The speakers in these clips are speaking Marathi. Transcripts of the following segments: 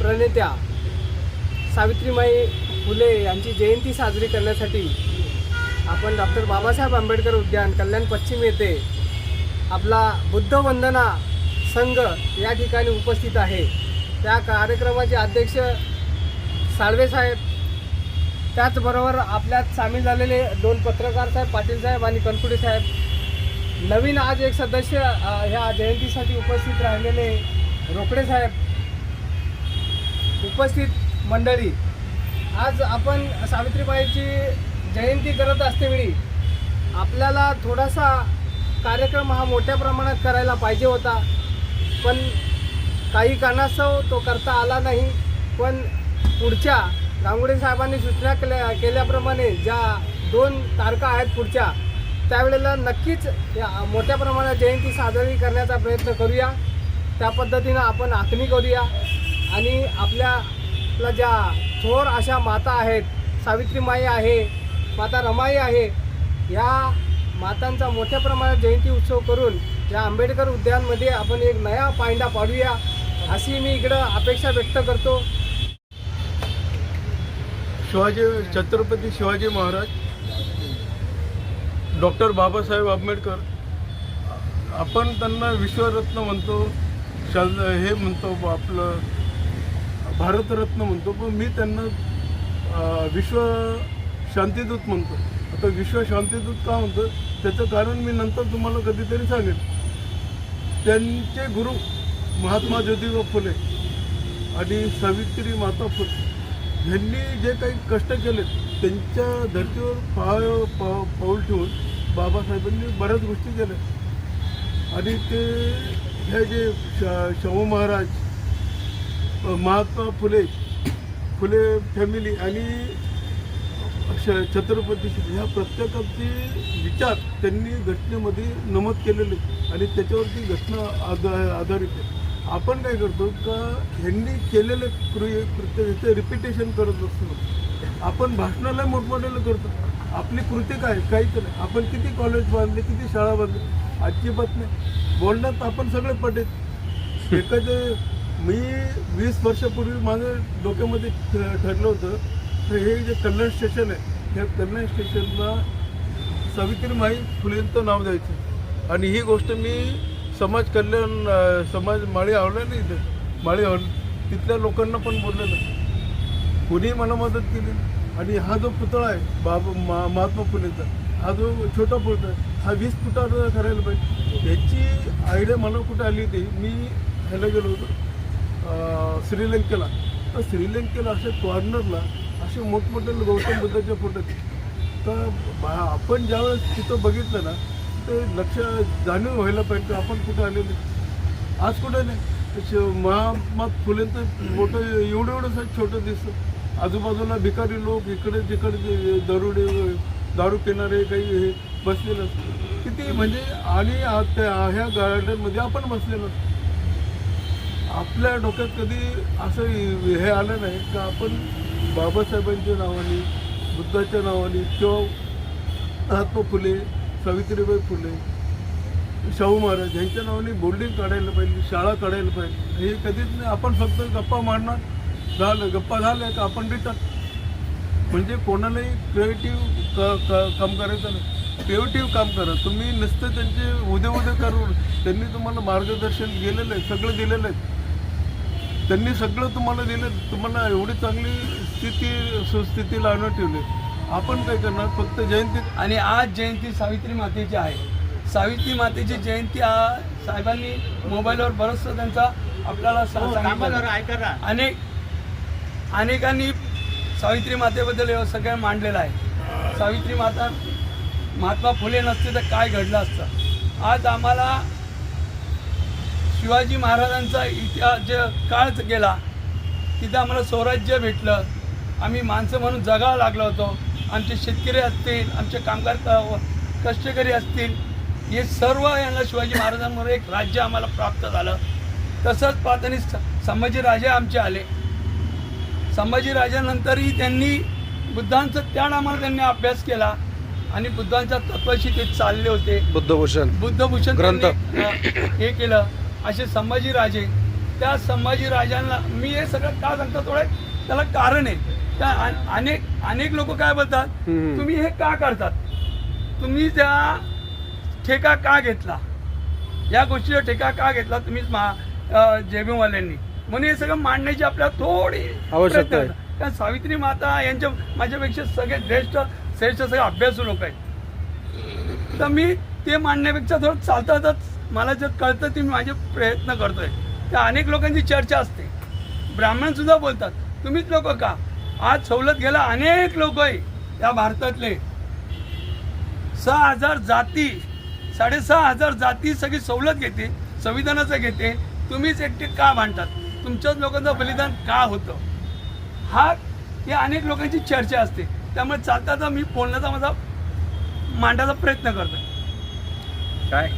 प्रणेत्या सावित्रीमाई फुले यांची जयंती साजरी करण्यासाठी आपण डॉक्टर बाबासाहेब आंबेडकर उद्यान कल्याण पश्चिम येथे आपला बुद्ध वंदना संघ या ठिकाणी उपस्थित आहे. त्या कार्यक्रमाचे अध्यक्ष साळवे साहेब त्याचबरोबर आपल्यात सामील झालेले दोन पत्रकार साहेब पाटील साहेब आणि कनकुडे साहेब. नवीन आज एक सदस्य ह्या जयंतीसाठी उपस्थित राहिलेले रोकडे साहेब उपस्थित मंडळी आज आपण सावित्रीबाईची जयंती करत असतेवेळी आपल्याला थोडासा कार्यक्रम हा मोठ्या प्रमाणात करायला पाहिजे होता. पण काही कारणास्तव तो करता आला नाही. पण पुढच्या गांगुडे साहेबांनी सूचना केल्या केल्याप्रमाणे ज्या दोन तारखा आहेत पुढच्या त्यावेळेला नक्कीच या मोठ्या प्रमाणात जयंती साजरी करण्याचा प्रयत्न करूया. त्या पद्धतीनं आपण आखणी करूया. आणि आपल्या ज्या थोर अशा माता आहेत सावित्रीमाई आहे माता रमाई आहे या मातांचा मोठ्या प्रमाणात जयंती उत्सव करून या आंबेडकर उद्यानमध्ये आपण एक नया पायंडा पाडूया अशी मी इकडं अपेक्षा व्यक्त करतो. शिवाजी छत्रपती शिवाजी महाराज डॉक्टर बाबासाहेब आंबेडकर आपण त्यांना विश्वरत्न म्हणतो शाल हे म्हणतो आपलं भारतरत्न म्हणतो पण मी त्यांना विश्व शांतीदूत म्हणतो. आता विश्व शांतीदूत का म्हणतो? त्याचं कारण मी नंतर तुम्हाला कधीतरी सांगेन. त्यांचे गुरु महात्मा ज्योतिबा फुले आणि सावित्री माता फुले ह्यांनी जे काही कष्ट केले त्यांच्या धर्तीवर पाय पा पाऊल ठेवून बाबासाहेबांनी बऱ्याच गोष्टी केल्या. आणि ते हे जे श शाहू महाराज महात्मा फुले फुले फॅमिली आणि छत्रपती शिवाजी ह्या प्रत्येकाचे विचार त्यांनी घटनेमध्ये नमूद केलेले आणि त्याच्यावरती घटना आधा आधारित आहे. आपण काय करतो का ह्यांनी केलेले कृ- कृत्य त्याचं रिपिटेशन करत असतो. आपण भाषणाला मोठमोठ्याला करतो. आपली कृती काय? काहीच नाही. आपण किती कॉलेज बांधले किती शाळा बांधली? अजिबात नाही. बोलण्यात आपण सगळे पटेल. एखादं मी वीस वर्षापूर्वी माझं डोक्यामध्ये ठरलं होतं तर हे जे कल्याण स्टेशन आहे ह्या कल्याण स्टेशनला सावित्रीमाई फुलेंचं नाव द्यायचं. आणि ही गोष्ट मी समाज कल्याण समाज माळी आवडला नाही इथे माळी आवड तिथल्या लोकांना पण बोललेलं. कोणीही मला मदत केली आणि हा जो पुतळा आहे बाबा मा महात्मा फुलेचा हा जो छोटा पुतळा आहे हा वीस फुटाचा करायला पाहिजे. याची आयडिया मला कुठे आली होती मी ह्याला गेलो होतो. श्रीलंकेला. तर श्रीलंकेला अशा कॉर्नरला असे मोठमोठे गौतम बुद्धाचे फोटो तर आपण ज्यावेळेस तिथं बघितलं ना ते लक्ष जाणीव व्हायला पाहिजे आपण कुठं आलेले आज कुठं नाही. श- महात्मा फुलेंचं मोठं एवढं एवढंसं छोटं दिसतं आजूबाजूला भिकारी लोक इकडे तिकडे जे दारू पिणारे काही हे बसलेलं असतं किती म्हणजे आणि त्या ह्या गार्डनमध्ये आपण बसलेलो आपल्या डोक्यात कधी असं हे आलं नाही का आपण बाबासाहेबांच्या नावाने बुद्धाच्या नावाने किंवा महात्मा फुले सावित्रीबाई फुले शाहू महाराज यांच्या नावाने बोर्डिंग काढायला पाहिजे शाळा काढायला पाहिजे. हे कधीच नाही. आपण फक्त गप्पा मारणार. झालं गप्पा झाल्या का आपण रिटर्न. म्हणजे कोणालाही क्रिएटिव्ह क काम करायचं नाही. क्रिएटिव्ह काम करा. तुम्ही नुसतं त्यांचे उद्या उद्या करून त्यांनी तुम्हाला मार्गदर्शन गेलेलं आहे सगळं दिलेलं आहे. त्यांनी सगळं तुम्हाला दिलं तुम्हाला एवढी चांगली स्थिती सुस्थितीला आणून ठेवली. आपण काय करणार? फक्त जयंतीत आणि आज जयंती सावित्री मातेची आहे. सावित्री मातेची जयंती आ साहेबांनी मोबाईलवर बरंचसं त्यांचा आपल्याला सा- सांगितलं. अनेक अनेकांनी सावित्री मातेबद्दल हे सगळं मांडलेलं आहे. सावित्री माता महात्मा फुले नसते तर काय घडलं असतं? आज आम्हाला शिवाजी महाराजांचा इतिहास जे काळ गेला तिथं आम्हाला स्वराज्य भेटलं. आम्ही माणसं म्हणून जगावं लागलो होतो. आमचे शेतकरी असतील आमचे कामगार क- कष्टकरी असतील हे सर्व यांना शिवाजी महाराजांमुळे एक राज्य आम्हाला प्राप्त झालं. तसंच पाहताना स- संभाजीराजे आमचे आले. संभाजीराजानंतरही त्यांनी बुद्धांचं त्या नामानं त्यांनी अभ्यास केला आणि बुद्धांच्या तत्वाशी ते चालले होते. बुद्धभूषण. बुद्धभूषण ग्रंथ. हे केलं. असे संभाजीराजे. त्या संभाजी राजांना मी हे सगळं का सांगतो थोडं त्याला कारण आहे. त्या अन- अनेक अनेक लोक काय बोलतात. तुम्ही हे का करतात? तुम्ही त्या ठेका का घेतला? या गोष्टीचा ठेका का घेतला तुम्हीच जेबीवाल्यांनी? म्हणून हे सगळं मांडण्याची आपल्याला थोडी आवश्यकता आहे. कारण सावित्री माता यांच्या माझ्यापेक्षा सगळे श्रेष्ठ श्रेष्ठ सगळे अभ्यासू लोक आहेत. तर मी ते मांडण्यापेक्षा थोडं चालतातच. मला जर कळतं ते मी माझे प्रयत्न करतोय. त्या अनेक लोकांची चर्चा असते. ब्राह्मणसुद्धा बोलतात तुम्हीच लोक का? आज सवलत गेला अनेक लोक आहे या भारतातले. सहा हजार जाती साडेसहा हजार जाती सगळी सवलत घेते संविधानाचं घेते. तुम्हीच एकटे का मांडतात तुमच्याच लोकांचं बलिदान का होतं? हा ही अनेक लोकांची चर्चा असते. त्यामुळे चालताचा मी बोलण्याचा माझा मांडायचा प्रयत्न करतो काय?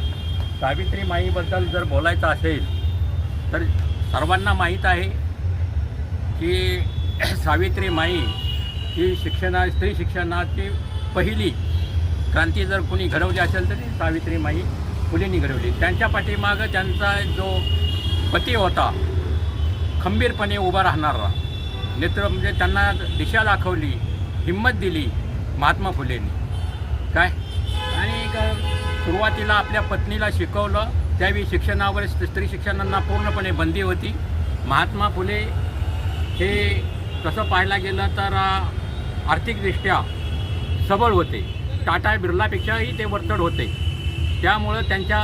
सावित्री माईबद्दल जर बोलायचं असेल तर सर्वांना माहीत आहे की सावित्री माई ही शिक्षणा स्त्री शिक्षणाची पहिली क्रांती जर कुणी घडवली असेल तर ती सावित्री माई मुलींनी घडवली. त्यांच्या पाठीमागं त्यांचा जो पती होता खंबीरपणे उभा राहणारा नेत्र म्हणजे त्यांना दिशा दाखवली हिंमत दिली महात्मा फुलेंनी. काय? सुरुवातीला आपल्या पत्नीला शिकवलं. त्यावेळी शिक्षणावर स्त्री शिक्षणांना पूर्णपणे बंदी होती. महात्मा फुले हे तसं पाहायला गेलं तर आर्थिकदृष्ट्या सबळ होते. टाटा बिर्लापेक्षाही ते वर्तड होते. त्यामुळं त्यांच्या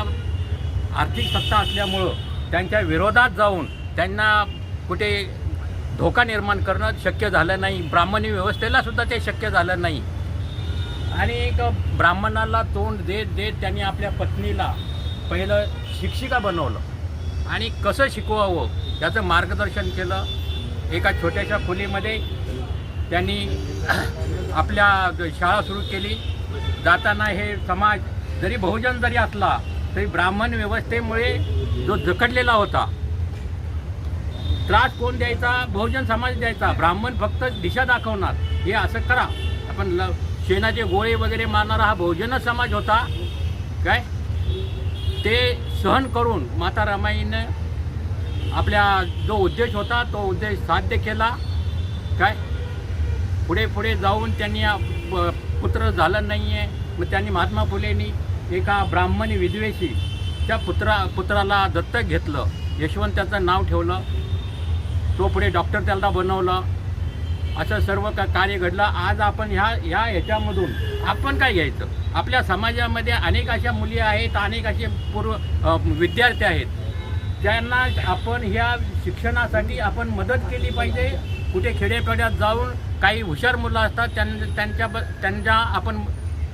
आर्थिक सत्ता असल्यामुळं त्यांच्या विरोधात जाऊन त्यांना कुठे धोका निर्माण करणं शक्य झालं नाही. ब्राह्मणी व्यवस्थेला सुद्धा ते शक्य झालं नाही. आणि एक ब्राह्मणाला तोंड देत देत त्यांनी आपल्या पत्नीला पहिलं शिक्षिका बनवलं. आणि कसं शिकवावं याचं मार्गदर्शन केलं. एका छोट्याशा खोलीमध्ये त्यांनी आपल्या शाळा सुरू केली. जाताना हे समाज जरी बहुजन जरी असला तरी ब्राह्मण व्यवस्थेमुळे जो जखडलेला होता त्रास कोण द्यायचा? बहुजन समाज द्यायचा. ब्राह्मण फक्त दिशा दाखवणार. हे असं करा. आपण ल शेणाचे गोळे वगैरे मारणारा हा बहुजन समाज होता. काय? ते सहन करून माता रमाईनं आपल्या जो उद्देश होता तो उद्देश साध्य केला. काय? पुढे पुढे जाऊन त्यांनी पुत्र झालं नाही आहे मग त्यांनी महात्मा फुलेंनी एका ब्राह्मणी विद्वेशी त्या पुत्रा पुत्राला दत्तक घेतलं. यशवंत त्याचं नाव ठेवलं. तो पुढे डॉक्टर त्याला बनवलं. असं सर्व का कार्य घडलं. आज आपण ह्या ह्या ह्याच्यामधून आपण काय घ्यायचं? आपल्या समाजामध्ये अनेक अशा मुली आहेत अनेक असे पूर्व विद्यार्थी आहेत. त्यांना आपण ह्या शिक्षणासाठी आपण मदत केली पाहिजे. कुठे खेड्यापेड्यात जाऊन काही हुशार मुलं असतात त्यां त्यांच्या त्यांच्या आपण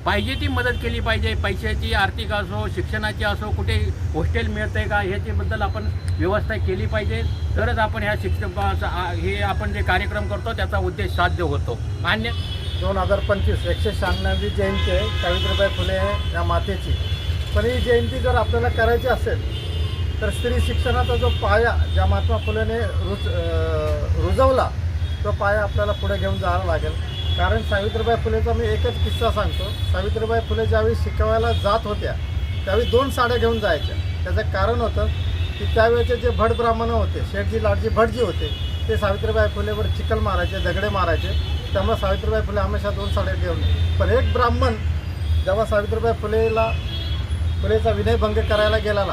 पाहिजे ती मदत केली पाहिजे. पैशाची आर्थिक असो शिक्षणाची असो कुठे हॉस्टेल आहे का ह्याच्याबद्दल आपण व्यवस्था केली पाहिजे. तरच आपण ह्या शिक्षण हे आपण जे कार्यक्रम करतो त्याचा उद्देश साध्य होतो. मान्य? दोन हजार पंचवीस एकशे शहाण्णवी जयंती आहे. सावित्रीबाई फुले या मातेची. पण ही जयंती जर आपल्याला करायची असेल तर स्त्री शिक्षणाचा जो पाया ज्या महात्मा फुलेने रुज रुजवला तो पाया आपल्याला पुढे घेऊन जावं लागेल. कारण सावित्रीबाई फुलेचा मी एकच किस्सा सांगतो. सावित्रीबाई फुले ज्यावेळी शिकवायला जात होत्या त्यावेळी दोन साड्या घेऊन जायच्या. त्याचं कारण होतं की त्यावेळेचे जे भट ब्राह्मण होते शेठजी लाडजी भटजी होते ते सावित्रीबाई फुलेवर चिखल मारायचे दगडे मारायचे. त्यामुळे सावित्रीबाई फुले हमेशा दोन साड्या घेऊन पण एक ब्राह्मण जेव्हा सावित्रीबाई फुलेला फुलेचा विनयभंग करायला गेला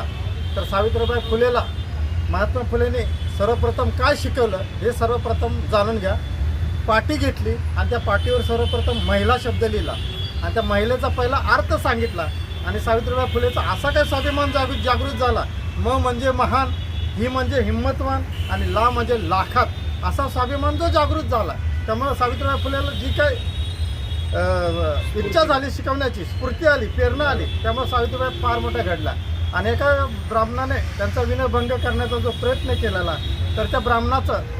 तर सावित्रीबाई फुलेला महात्मा फुलेने सर्वप्रथम काय शिकवलं हे सर्वप्रथम जाणून घ्या. पाटी घेतली आणि त्या पाटीवर सर्वप्रथम महिला शब्द लिहिला. आणि त्या महिलेचा पहिला अर्थ सांगितला. आणि सावित्रीबाई फुलेचा असा काय स्वाभिमान जागृत जागृत झाला. म म्हणजे महान ही म्हणजे हिंमतवान आणि ला म्हणजे लाखात असा स्वाभिमान जो जागृत झाला. त्यामुळे सावित्रीबाई फुलेला जी काय इच्छा झाली शिकवण्याची स्फूर्ती आली प्रेरणा आली त्यामुळे सावित्रीबाई फार मोठा घडला. आणि एका ब्राह्मणाने त्यांचा विनयभंग करण्याचा जो प्रयत्न केलेला तर त्या ब्राह्मणाचं